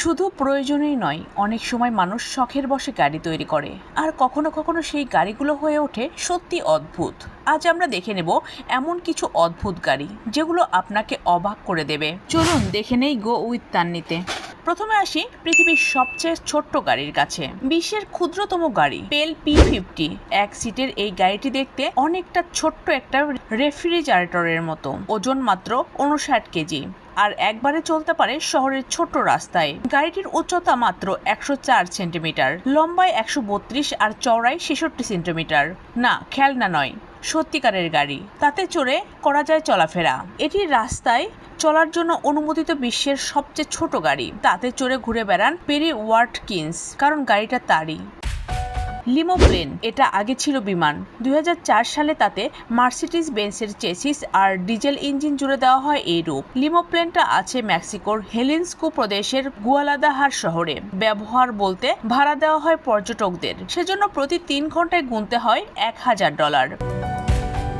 শুধু প্রয়োজনই নয়, অনেক সময় মানুষ শখের বসে গাড়ি তৈরি করে। আর কখনো কখনো সেই গাড়িগুলো হয়ে ওঠে সত্যি অদ্ভুত। আজ আমরা দেখে নেব এমন কিছু অদ্ভুত গাড়ি, যেগুলো আপনাকে অবাক করে দেবে। চলুন দেখে নেই গো উইথ তান্নিতে। প্রথমে আসি পৃথিবীর সবচেয়ে ছোট্ট গাড়ির কাছে। বিশ্বের ক্ষুদ্রতম গাড়ি, পেল পি ফিফটি। এক সিটের এই গাড়িটি দেখতে অনেকটা ছোট্ট একটা রেফ্রিজারেটরের মতো। ওজন মাত্র উনষাট কেজি। আর একবারে চলতে পারে শহরের ছোট রাস্তায়। গাড়িটির উচ্চতা মাত্র একশো চার সেন্টিমিটার, লম্বায় একশো বত্রিশ আর চওড়ায় ছেষট্টি সেন্টিমিটার। না, খেলনা নয়, সত্যিকারের গাড়ি। তাতে চড়ে করা যায় চলাফেরা। এটি রাস্তায় চলার জন্য অনুমোদিত বিশ্বের সবচেয়ে ছোট গাড়ি। তাতে চড়ে ঘুরে বেড়ান পেরি ওয়াটকিন্স, কারণ গাড়িটা তারই। লিমো প্লেন এটা আগে ছিল বিমান। দুই হাজার চার সালে তাতে মার্সিডিজ বেন্সের চেসিস আর ডিজেল ইঞ্জিন জুড়ে দেওয়া হয় এই রূপ লিমো প্লেনটা আছে মেক্সিকোর হেলিনস্কো প্রদেশের গুয়ালাদাহার শহরে। ব্যবহার বলতে ভাড়া দেওয়া হয় পর্যটকদের। সেজন্য প্রতি তিন ঘন্টায় গুনতে হয় এক হাজার ডলার।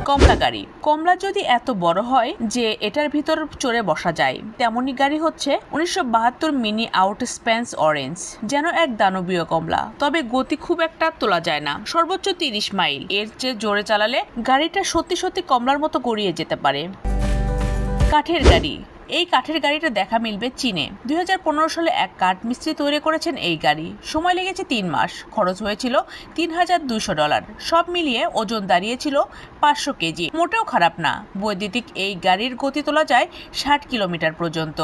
কমলা গাড়ি। কমলা যদি এত বড় হয় যে এটার ভিতর চড়ে বসা যায়, তেমনই গাড়ি হচ্ছে উনিশশো বাহাত্তর মিনি আউট স্পেন্স অরেঞ্জ, যেন এক দানবীয় কমলা। তবে গতি খুব একটা তোলা যায় না। সর্বোচ্চ তিরিশ মাইল, এর চেয়ে জোরে চালালে গাড়িটা সত্যি সত্যি কমলার মতো গড়িয়ে যেতে পারে। কাঠের গাড়ি এই কাঠের গাড়িটা দেখা মিলবে চীনে। দুই হাজার পনেরো সালে এক কাঠ মিস্ত্রি তৈরি করেছেন এই গাড়ি। সময় লেগেছে তিন মাস। খরচ হয়েছিল তিন হাজার দুশো ডলার। সব মিলিয়ে ওজন দাঁড়িয়েছিল পাঁচশো কেজি। মোটেও খারাপ না। বৈদ্যুতিক এই গাড়ির গতি তোলা যায় ষাট কিলোমিটার পর্যন্ত।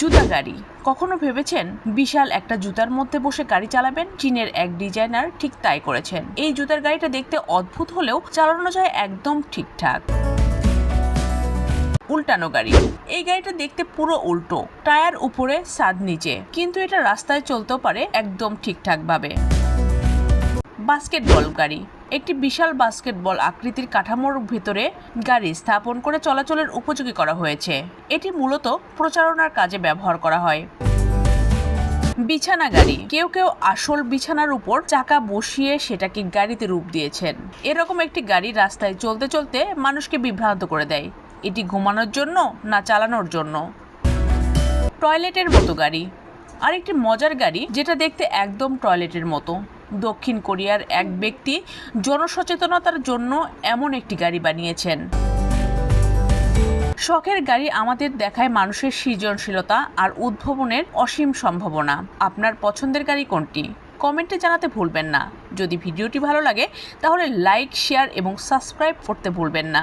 জুতা গাড়ি। কখনো ভেবেছেন বিশাল একটা জুতার মধ্যে বসে গাড়ি চালাবেন? চীনের এক ডিজাইনার ঠিক তাই করেছেন। এই জুতার গাড়িটা দেখতে অদ্ভুত হলেও চালানো যায় একদম ঠিকঠাক। উল্টানো গাড়ি। এই গাড়িটা দেখতে পুরো উল্টো, টায়ার উপরে সাদ নিচে। কিন্তু এটা রাস্তায় চলতেও পারে একদম ঠিকঠাক ভাবে বাস্কেটবল গাড়ি। একটি বিশাল বাস্কেটবল আকৃতির কাঠামোর ভিতরে গাড়ি স্থাপন করে চলাচলের উপযোগী করা হয়েছে। এটি মূলত প্রচারণার কাজে ব্যবহার করা হয়। বিছানা গাড়ি। কেউ কেউ আসল বিছানার উপর চাকা বসিয়ে সেটাকে গাড়িতে রূপ দিয়েছেন। এরকম একটি গাড়ি রাস্তায় চলতে চলতে মানুষকে বিভ্রান্ত করে দেয়। এটি ঘুমানোর জন্য না চালানোর জন্য? টয়লেটের মতো গাড়ি। আরেকটি মজার গাড়ি, যেটা দেখতে একদম টয়লেটের মতো। দক্ষিণ কোরিয়ার এক ব্যক্তি জনসচেতনতার জন্য এমন একটি গাড়ি বানিয়েছেন। শখের গাড়ি আমাদের দেখায় মানুষের সৃজনশীলতা আর উদ্ভাবনের অসীম সম্ভাবনা। আপনার পছন্দের গাড়ি কোনটি? কমেন্টে জানাতে ভুলবেন না। যদি ভিডিওটি ভালো লাগে, তাহলে লাইক, শেয়ার এবং সাবস্ক্রাইব করতে ভুলবেন না।